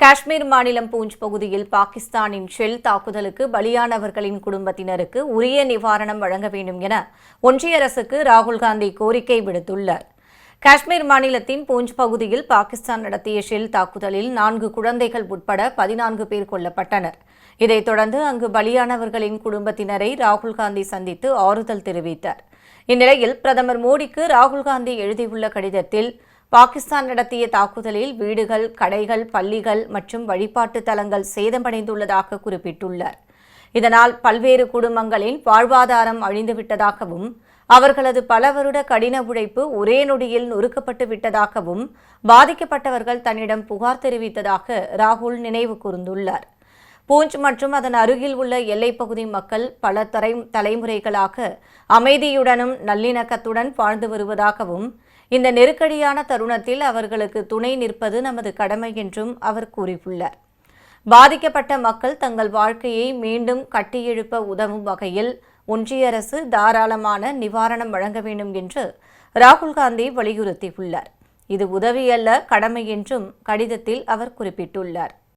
காஷ்மீர் மாநிலம் பூஞ்ச் பகுதியில் பாகிஸ்தானின் ஷெல் தாக்குதலுக்கு பலியானவர்களின் குடும்பத்தினருக்கு உரிய நிவாரணம் வழங்க வேண்டும் என ஒன்றிய அரசுக்கு ராகுல்காந்தி கோரிக்கை விடுத்துள்ளார். காஷ்மீர் மாநிலத்தின் பூஞ்ச் பகுதியில் பாகிஸ்தான் நடத்திய ஷெல் தாக்குதலில் நான்கு குழந்தைகள் உட்பட பதினான்கு பேர் கொல்லப்பட்டனர். இதைத் தொடர்ந்து அங்கு பலியானவர்களின் குடும்பத்தினரை ராகுல் காந்தி சந்தித்து ஆறுதல் தெரிவித்தார். இந்நிலையில் பிரதமர் மோடிக்கு ராகுல் காந்தி எழுதியுள்ள கடிதத்தில் பாகிஸ்தான் நடத்திய தாக்குதலில் வீடுகள் கடைகள் பள்ளிகள் மற்றும் வழிபாட்டு தலங்கள் சேதமடைந்துள்ளதாக குறிப்பிட்டுள்ளார். இதனால் பல்வேறு குடும்பங்களின் வாழ்வாதாரம் அழிந்துவிட்டதாகவும் அவர்களது பல வருட கடின உழைப்பு ஒரே நொடியில் நொறுக்கப்பட்டு விட்டதாகவும் பாதிக்கப்பட்டவர்கள் தன்னிடம் புகார் தெரிவித்ததாக ராகுல் நினைவு கூர்ந்துள்ளார். பூஞ்ச் மற்றும் அதன் அருகில் உள்ள எல்லைப்பகுதி மக்கள் பல தரை தலைமுறைகளாக அமைதியுடனும் நல்லிணக்கத்துடன் வாழ்ந்து வருவதாகவும் இந்த நெருக்கடியான தருணத்தில் அவர்களுக்கு துணை நிற்பது நமது கடமை என்றும் அவர் கூறியுள்ளார். பாதிக்கப்பட்ட மக்கள் தங்கள் வாழ்க்கையை மீண்டும் கட்டியெழுப்ப உதவும் வகையில் ஒன்றிய அரசு தாராளமான நிவாரணம் வழங்க வேண்டும் என்று ராகுல் காந்தி வலியுறுத்தியுள்ளார். இது உதவி அல்ல கடமை என்றும் கடிதத்தில் அவர் குறிப்பிட்டுள்ளார்.